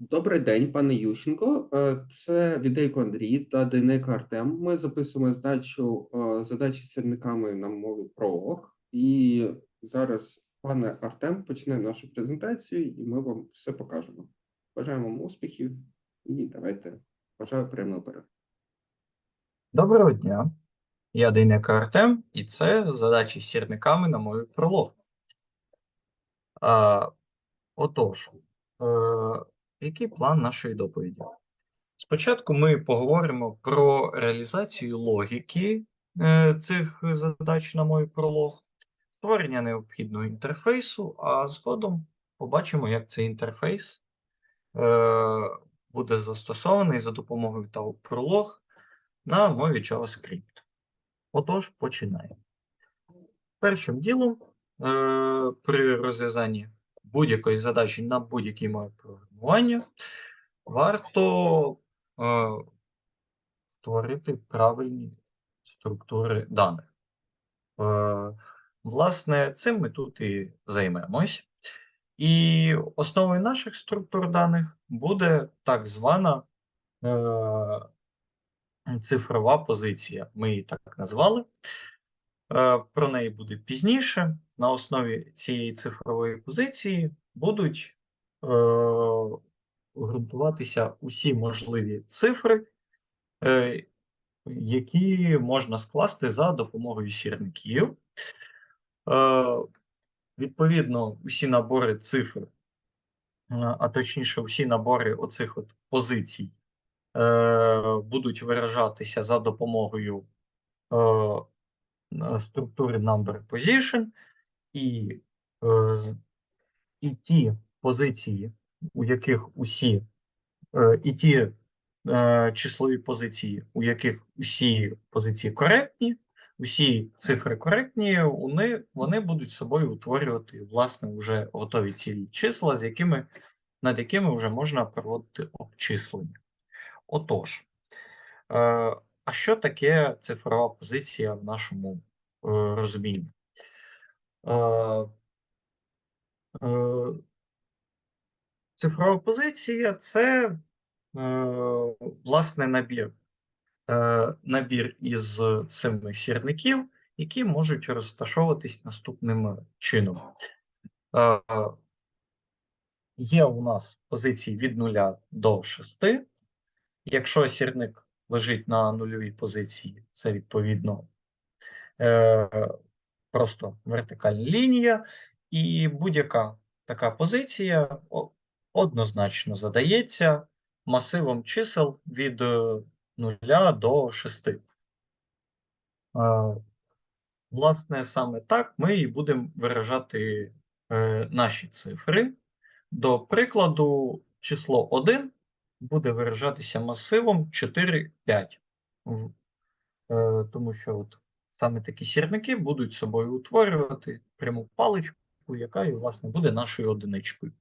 Добрий день, пане Ющенко. Е, Це Відейко Андрій та Дейнеко Артем. Ми записуємо здачу е, задачі з сірниками на мові пролог. І зараз пане Артем почне нашу презентацію, і ми вам все покажемо. Бажаємо вам успіхів і давайте бажаю приємного перегляду. Доброго дня. Я Дейнеко Артем, і це задачі з сірниками на мові пролог. Отож, е, який план нашої доповіді? Спочатку ми поговоримо про реалізацію логіки е, цих задач на мові пролог, створення необхідного інтерфейсу, а згодом побачимо, як цей інтерфейс е, буде застосований за допомогою та пролог на мові JavaScript. Отож, починаємо. Першим ділом, е, при розв'язанні будь-якої задачі на будь-якій мові програмування, варто е, створити правильні структури даних. Е, власне, цим ми тут і займемось. І основою наших структур даних буде так звана е, цифрова позиція. Ми її так назвали. Е, Про неї буде пізніше. На основі цієї цифрової позиції будуть е, ґрунтуватися усі можливі цифри, е, які можна скласти за допомогою сірників. Е, Відповідно, усі набори цифр, а точніше, усі набори оцих от позицій будуть виражатися за допомогою структури number position, і, е, і ті позиції, у яких усі, е, і ті е, числові позиції, у яких усі позиції коректні, усі цифри коректні, вони, будуть собою утворювати, власне, вже готові цілі числа, з якими, над якими вже можна проводити обчислення. Отож, а що таке цифрова позиція в нашому е, розумінні? Е, е, Цифрова позиція це власне набір, набір із семи сірників, які можуть розташовуватись наступним чином. Є у нас позиції від 0 до 6. Якщо сірник лежить на нульовій позиції, це відповідно е, просто вертикальна лінія, і будь-яка така позиція однозначно задається масивом чисел від е, 0 до 6. Е, Власне, саме так ми і будемо виражати е, наші цифри. До прикладу, число 1 буде виражатися масивом 4, 5. Е, Тому що от саме такі сірники будуть собою утворювати пряму паличку, яка і, власне, буде нашою одиничкою.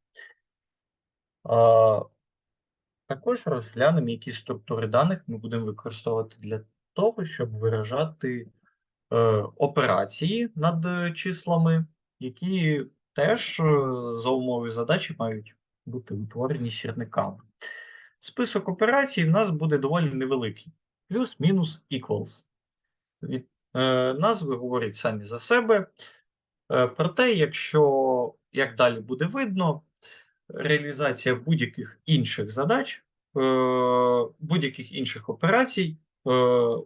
Також розглянемо, які структури даних ми будемо використовувати для того, щоб виражати е, операції над числами, які теж е, за умови задачі мають бути утворені сірниками. Список операцій в нас буде доволі невеликий: плюс-мінус equals. Від, е, назви говорять самі за себе. Е, проте, якщо, як далі буде видно, реалізація будь-яких інших задач, е, будь-яких інших операцій е,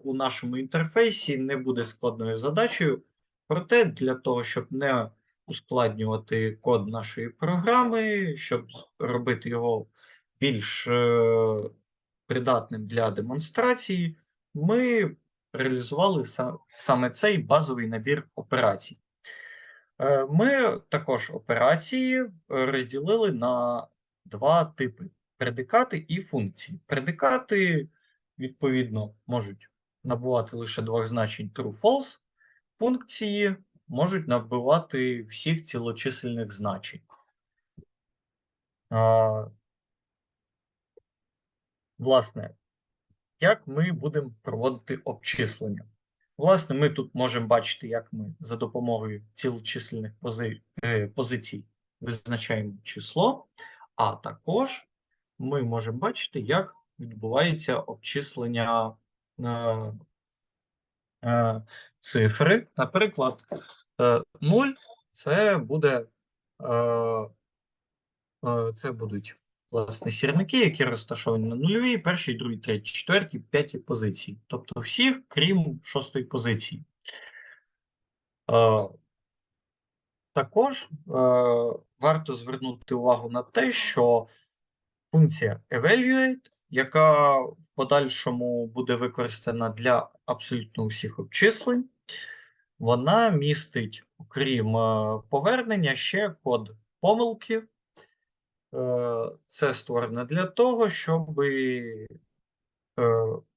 у нашому інтерфейсі не буде складною задачею. Проте, для того, щоб не ускладнювати код нашої програми, щоб робити його більш е, придатним для демонстрації, ми реалізували са- саме цей базовий набір операцій. Е, Ми також операції е, розділили на два типи: предикати і функції. Предикати, відповідно, можуть набувати лише двох значень true-false, функції можуть набивати всіх цілочисельних значень. Власне, як ми будемо проводити обчислення? Власне, ми тут можемо бачити, як ми за допомогою цілочисельних пози... е, позицій визначаємо число, а також ми можемо бачити, як відбувається обчислення е, е, цифри. Наприклад, е, 0 це буде е, е, це будуть власне сірники, які розташовані на нульовій, першій, другій, третій, четвертій, п'ятій позиції. Тобто всіх, крім шостої позиції. Е, також е, варто звернути увагу на те, що функція evaluate, яка в подальшому буде використана для абсолютно усіх обчислень, вона містить, окрім е, повернення, ще код помилки. Е, Це створено для того, щоб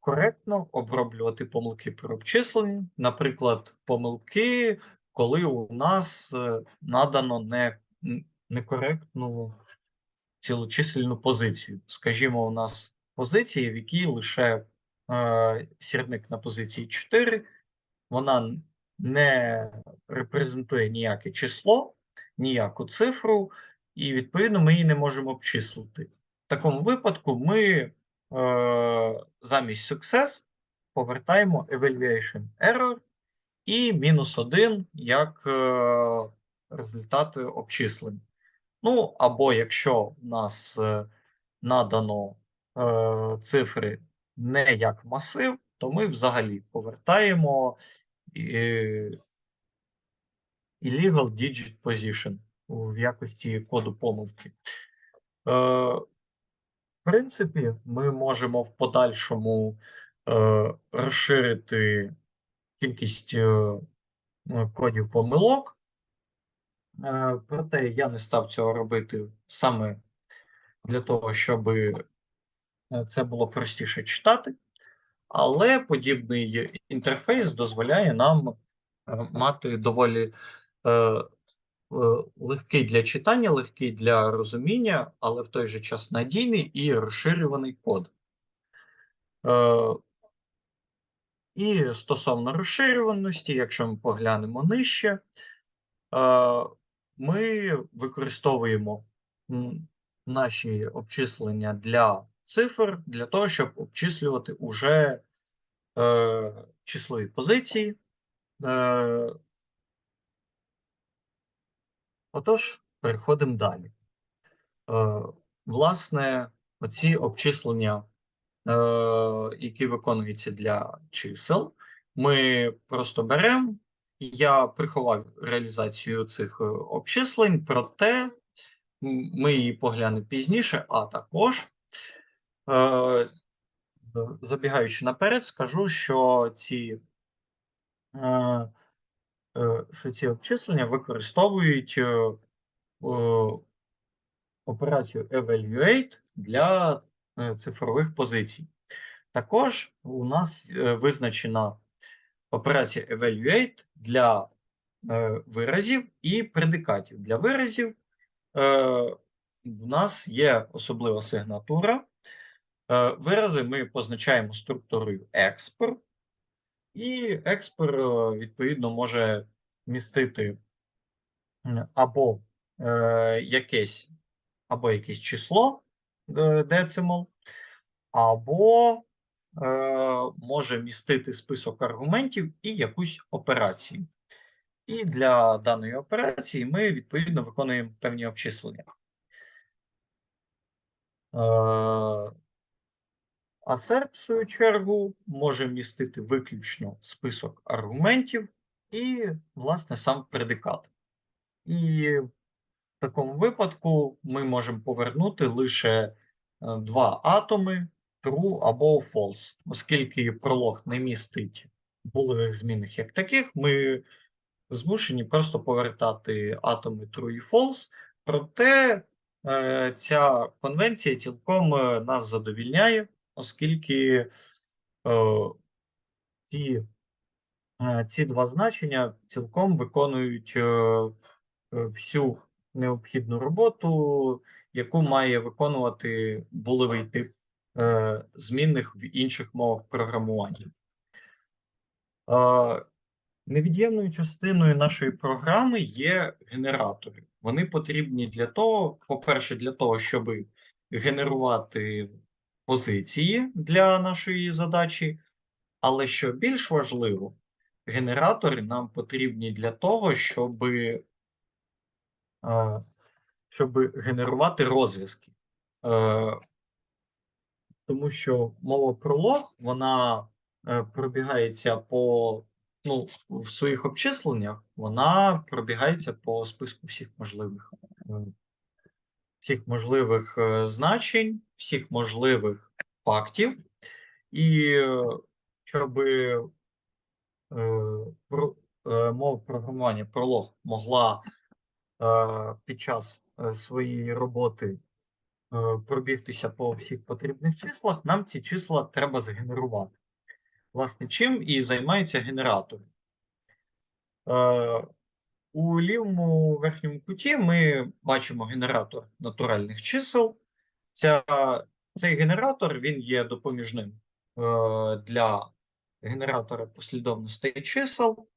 коректно оброблювати помилки при обчисленні. Наприклад, помилки, коли у нас е, надано не, некоректну цілочисельну позицію. Скажімо, у нас позиція, в якій лише е, сірник на позиції 4, вона не репрезентує ніяке число, ніяку цифру, і відповідно ми її не можемо обчислити. В такому випадку ми е, замість success повертаємо evaluation error і мінус 1 як е, результати обчислень. Ну, або якщо в нас е, надано е, цифри не як масив, то ми взагалі повертаємо е, illegal digit position в якості коду помилки. Е, в принципі, ми можемо в подальшому е, розширити кількість е, е, кодів помилок. Е, Проте я не став цього робити саме для того, щоб це було простіше читати. Але подібний інтерфейс дозволяє нам е, мати доволі е, е, легкий для читання, легкий для розуміння, але в той же час надійний і розширюваний код. Е, і стосовно розширюваності, якщо ми поглянемо нижче, е, ми використовуємо наші обчислення для цифр для того, щоб обчислювати уже е, числові позиції. Отож, переходимо далі. Е, власне, оці обчислення, е, які виконуються для чисел, ми просто беремо. Я приховав реалізацію цих е, обчислень, проте ми її поглянемо пізніше, а також, е, забігаючи наперед, скажу, що ці, е, що ці обчислення використовують е, е, операцію evaluate для е, цифрових позицій. Також у нас визначена операція evaluate для виразів і предикатів. Для виразів в нас є особлива сигнатура. Вирази ми позначаємо структурою expr, і expr, е, відповідно, може містити або е, якесь, або якесь число е, decimal, або е, може містити список аргументів і якусь операцію. І для даної операції ми відповідно виконуємо певні обчислення. Е, Assert, в свою чергу, може містити виключно список аргументів і, власне, сам предикат. І в такому випадку ми можемо повернути лише е, два атоми true або false. Оскільки пролог не містить булевих змінних як таких, ми змушені просто повертати атоми true і false. Проте е, ця конвенція цілком е, нас задовільняє, оскільки е, ці, е, ці два значення цілком виконують е, всю необхідну роботу, яку має виконувати булевий тип змінних в інших мовах програмування. Невід'ємною частиною нашої програми є генератори. Вони потрібні для того, по-перше, для того, щоб генерувати позиції для нашої задачі, але що більш важливо, генератори нам потрібні для того, щоб, щоб генерувати розв'язки. Е, Тому що мова про лог, вона е, пробігається по ну, в своїх обчисленнях, вона пробігається по списку всіх можливих е, всіх можливих е, значень, всіх можливих фактів, і е, щоб е, е, мова програмування пролог могла е, під час е, своєї роботи е, пробігтися по всіх потрібних числах, нам ці числа треба згенерувати. Власне, чим і займаються генератори. Е, У лівому верхньому куті ми бачимо генератор натуральних чисел. Ця, цей генератор він є допоміжним е, для генератора послідовностей чисел.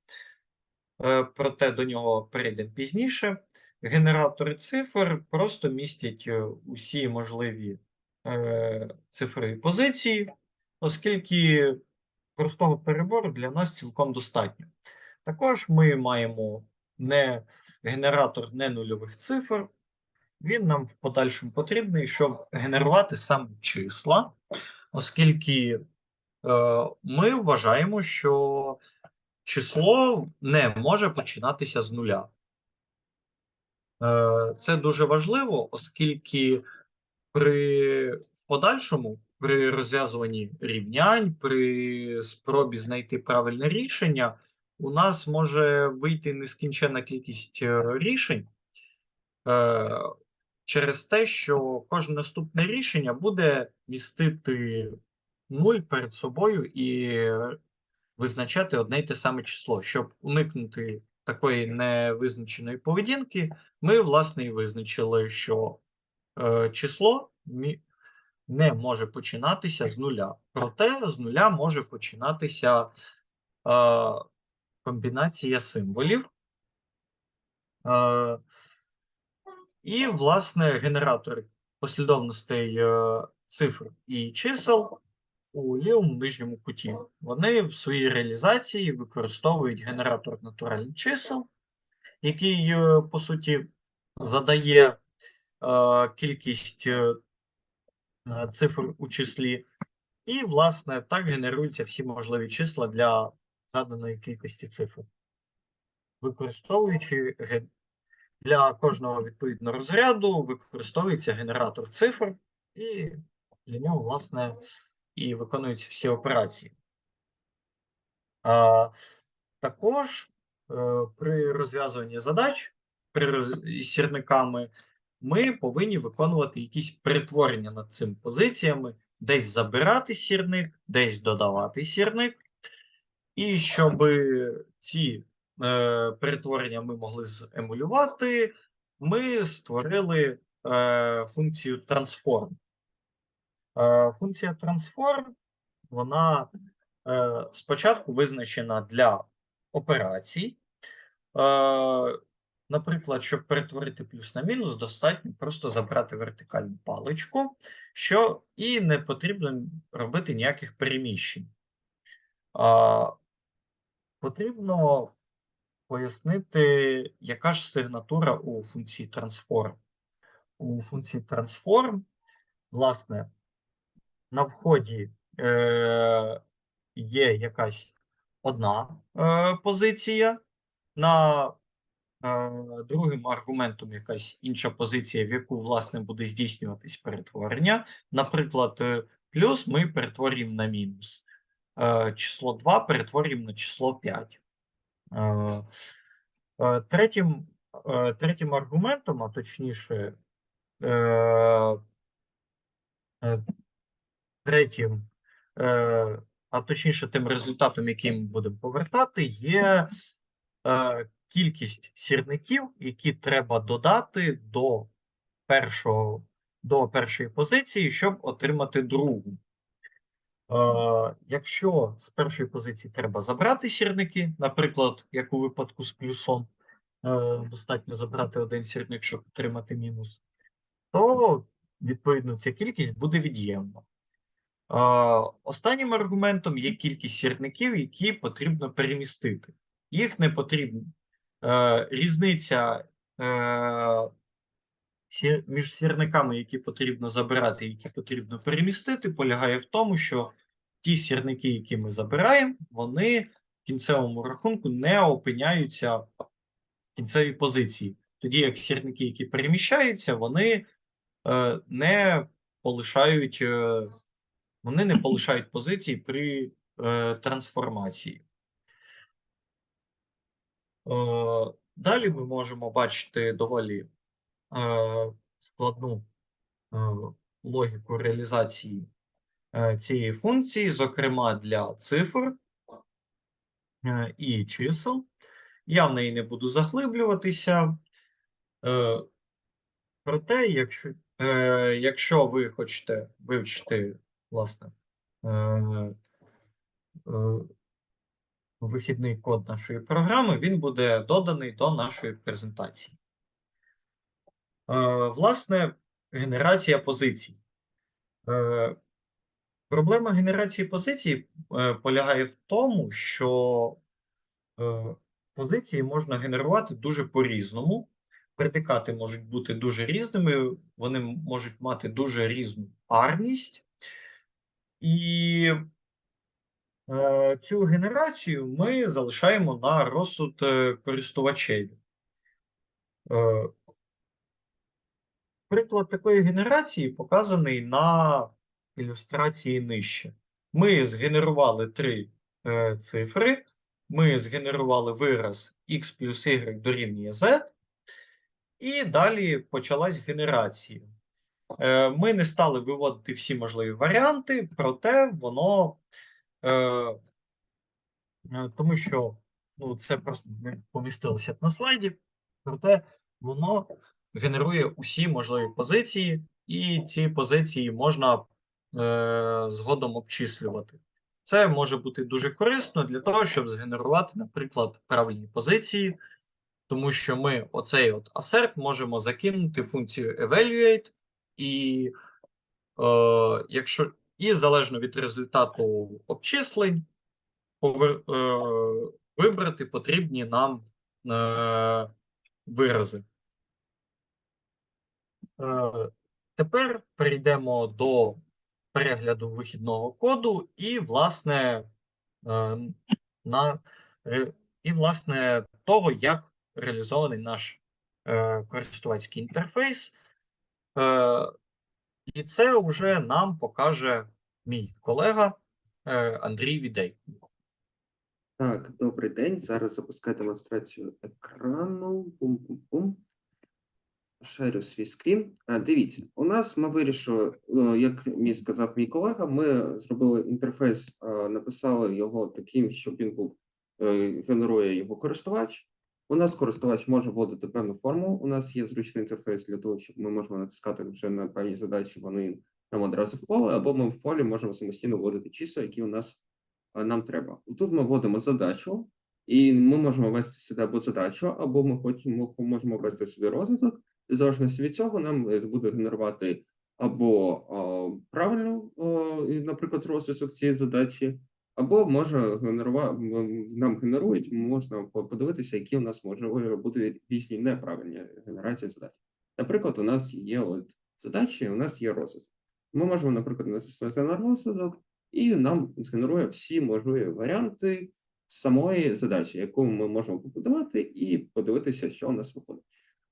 Е, проте до нього перейдемо пізніше. Генератори цифр просто містять е, усі можливі е, цифрові позиції, оскільки простого перебору для нас цілком достатньо. Також ми маємо не генератор не нульових цифр. Він нам в подальшому потрібний, щоб генерувати саме числа, оскільки е, ми вважаємо, що число не може починатися з нуля. Е, Це дуже важливо, оскільки при в подальшому, при розв'язуванні рівнянь, при спробі знайти правильне рішення, у нас може вийти нескінченна кількість е, рішень е, через те, що кожне наступне рішення буде містити нуль перед собою і визначати одне й те саме число. Щоб уникнути такої невизначеної поведінки, ми, власне, і визначили, що е, число не може починатися з нуля. Проте з нуля може починатися е, комбінація символів. Е, і, власне, генератори послідовностей е, цифр і чисел у лівому нижньому куті. Вони в своїй реалізації використовують генератор натуральних чисел, який, е, по суті, задає е, кількість цифр у числі, і, власне, так генеруються всі можливі числа для заданої кількості цифр. Використовуючи для кожного відповідного розряду, використовується генератор цифр, і для нього, власне, і виконуються всі операції. А, також е, при розв'язуванні задач при із сірниками ми повинні виконувати якісь перетворення над цими позиціями, десь забирати сірник, десь додавати сірник. І щоб ці е, перетворення ми могли земулювати, ми створили е, функцію transform. Е, Функція transform, вона спочатку визначена для операцій. Наприклад, щоб перетворити плюс на мінус, достатньо просто забрати вертикальну паличку, що і не потрібно робити ніяких переміщень. Потрібно пояснити, яка ж сигнатура у функції transform. У функції transform, власне, на вході е, є якась одна е, позиція, на е, другим аргументом якась інша позиція, в яку, власне, буде здійснюватись перетворення. Наприклад, е, плюс ми перетворюємо на мінус. Е, число 2 перетворюємо на число 5. Е, е, Третім, е, третім аргументом, а точніше, третім, а точніше, тим результатом, який ми будемо повертати, є кількість сірників, які треба додати до першого, до першої позиції, щоб отримати другу. Якщо з першої позиції треба забрати сірники, наприклад, як у випадку з плюсом, е, достатньо забрати один сірник, щоб отримати мінус, то відповідно, ця кількість буде від'ємна. Останнім аргументом є кількість сірників, які потрібно перемістити. Їх не потрібно. Е, Різниця е, між сірниками, які потрібно забирати які потрібно перемістити, полягає в тому, що ті сірники, які ми забираємо, вони в кінцевому рахунку не опиняються в кінцевій позиції. Тоді як сірники, які переміщаються, вони е, не полишають, е, вони не полишають позиції при е, трансформації. Е, Далі ми можемо бачити доволі складну е, логіку реалізації е, цієї функції, зокрема для цифр е, і чисел. Я в неї не буду заглиблюватися. Е, Проте, якщо, е, якщо ви хочете вивчити, власне, е, е, вихідний код нашої програми, він буде доданий до нашої презентації. Е, Власне, генерація позицій. Е, Проблема генерації позицій е, полягає в тому, що позиції можна генерувати дуже по-різному. Предикати можуть бути дуже різними, вони можуть мати дуже різну парність. І цю генерацію ми залишаємо на розсуд. Е, Приклад такої генерації показаний на ілюстрації нижче. Ми згенерували три е, цифри, ми згенерували вираз x плюс y дорівнює z, і далі почалась генерація. Е, ми не стали виводити всі можливі варіанти, проте воно, е, е, тому що ну, це просто не помістилося на слайді, проте воно генерує усі можливі позиції, і ці позиції можна е, згодом обчислювати. Це може бути дуже корисно для того, щоб згенерувати, наприклад, правильні позиції, тому що ми оцей от assert можемо закинути функцію evaluate, і, е, якщо, і залежно від результату обчислень, повер, е, вибрати потрібні нам е, вирази. Е, Тепер перейдемо до перегляду вихідного коду і, власне, е, на, і, власне, того, як реалізований наш е, користувацький інтерфейс. Е, І це вже нам покаже мій колега е, Андрій Відей. Так, добрий день. Зараз запускаю демонстрацію екрану. Бум-бум-бум. Шерю свій скрін. Дивіться, у нас ми вирішили, е, як мені сказав мій колега, ми зробили інтерфейс, е, написали його таким, щоб він був е, генерує його користувач. У нас користувач може вводити певну форму. У нас є зручний інтерфейс для того, щоб ми можемо натискати вже на певні задачі. Вони нам одразу в поле, або ми в полі можемо самостійно вводити числа, які у нас е, нам треба. Тут ми вводимо задачу, і ми можемо ввести сюди або задачу, або ми хочемо можемо ввести сюди розвиток. В залежності від цього нам е, буде генерувати або правильну, наприклад, розвиток цієї задачі, або може генерувати нам генерують, можна подивитися, які у нас може бути різні неправильні генерації задач. Наприклад, у нас є от задачі, у нас є розвиток. Ми можемо, наприклад, натиснути на розвиток, і нам згенерує всі можливі варіанти самої задачі, яку ми можемо побудувати, і подивитися, що у нас виходить.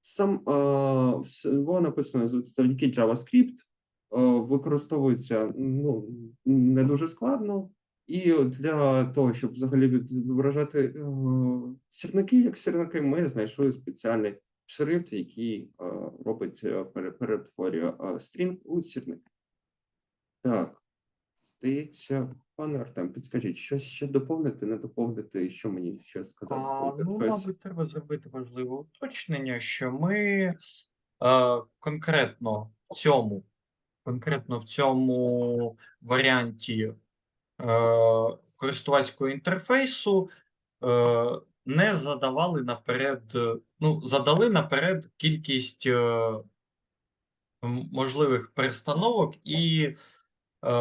Сам е, всього написано завдяки JavaScript, е, використовується ну, не дуже складно. І для того, щоб взагалі відображати е, сірники, як сірники, ми знайшли спеціальний шрифт, який робить перетворює стрінг у сірник. Так, здається, пане Артем, підскажіть, що ще доповнити, не доповнити, що мені ще сказати А, ну, мабуть, треба зробити важливе уточнення, що ми е, конкретно в цьому, конкретно в цьому варіанті е, користувацького інтерфейсу е, не задавали наперед, е, ну, задали наперед кількість е, можливих перестановок і е,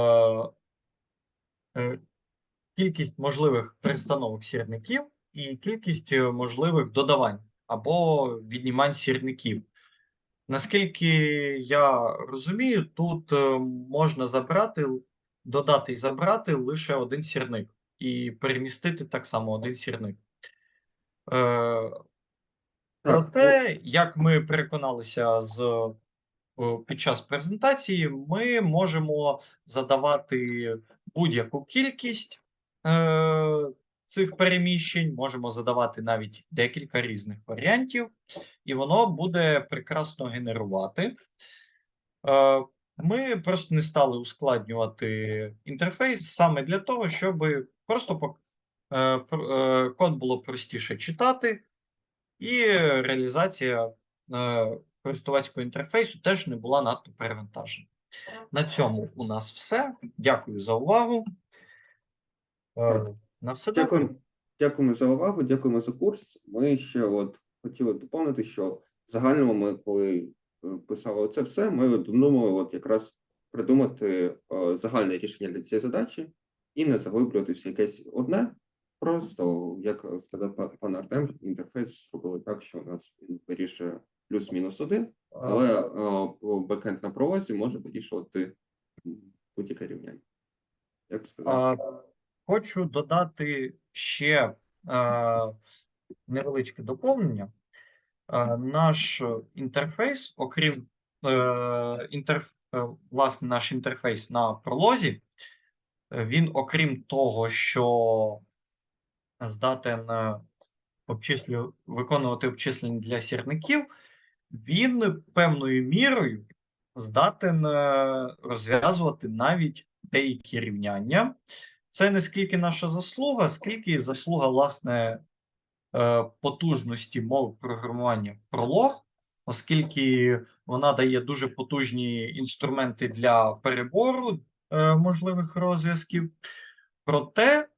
кількість можливих перестановок сірників і кількість е, можливих додавань або віднімань сірників. Наскільки я розумію, тут е, можна забрати, додати і забрати лише один сірник, і перемістити так само один сірник. Е, Проте, як ми переконалися з під час презентації, ми можемо задавати будь-яку кількість е, цих переміщень, можемо задавати навіть декілька різних варіантів, і воно буде прекрасно генерувати. Е, Ми просто не стали ускладнювати інтерфейс саме для того, щоб просто е, е, код було простіше читати, і реалізація е, користувацького інтерфейсу теж не була надто перевантажена. На цьому у нас все. Дякую за увагу. Е, На все добре. Дякуємо, за увагу, дякуємо за курс. Ми ще от хотіли доповнити, що в загальному ми, коли е, писали це все, ми думали от якраз придумати е, загальне рішення для цієї задачі і не заглиблюватися якесь одне. Просто, як сказав пан- пан Артем, інтерфейс зробили так, що у нас він вирішує плюс-мінус один, але е, бекенд на пролозі може вирішувати будь-яке рівняння. Як сказав? А, Хочу додати ще е, невеличке доповнення. Е, Наш інтерфейс, окрім е, власне, наш інтерфейс на пролозі, він, окрім того, що здатен обчислю, виконувати обчислення для сірників, він певною мірою здатен е, розв'язувати навіть деякі рівняння. Це не скільки наша заслуга, скільки заслуга, власне, е, потужності мови програмування Prolog, оскільки вона дає дуже потужні інструменти для перебору е, можливих розв'язків. Проте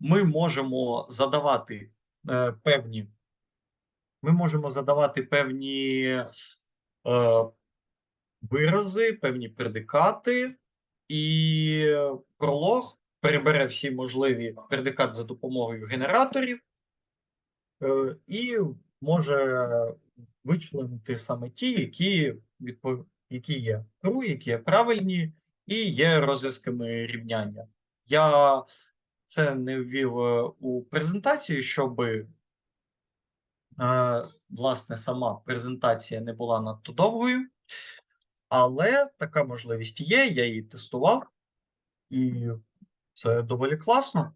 ми можемо задавати певні, ми можемо задавати певні е, вирази, певні предикати, і пролог перебере всі можливі предикати за допомогою генераторів е, і може вичленити саме ті, які, відпов... які є true, які є правильні, і є розв'язками рівняння. Я це не ввів е, у презентацію, щоб власне сама презентація не була надто довгою. Але така можливість є, я її тестував, і це доволі класно.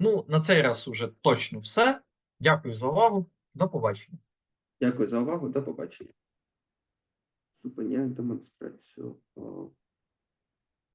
Ну, на цей раз уже точно все. Дякую за увагу. До побачення. Дякую за увагу. До побачення. Зупиняю демонстрацію. О,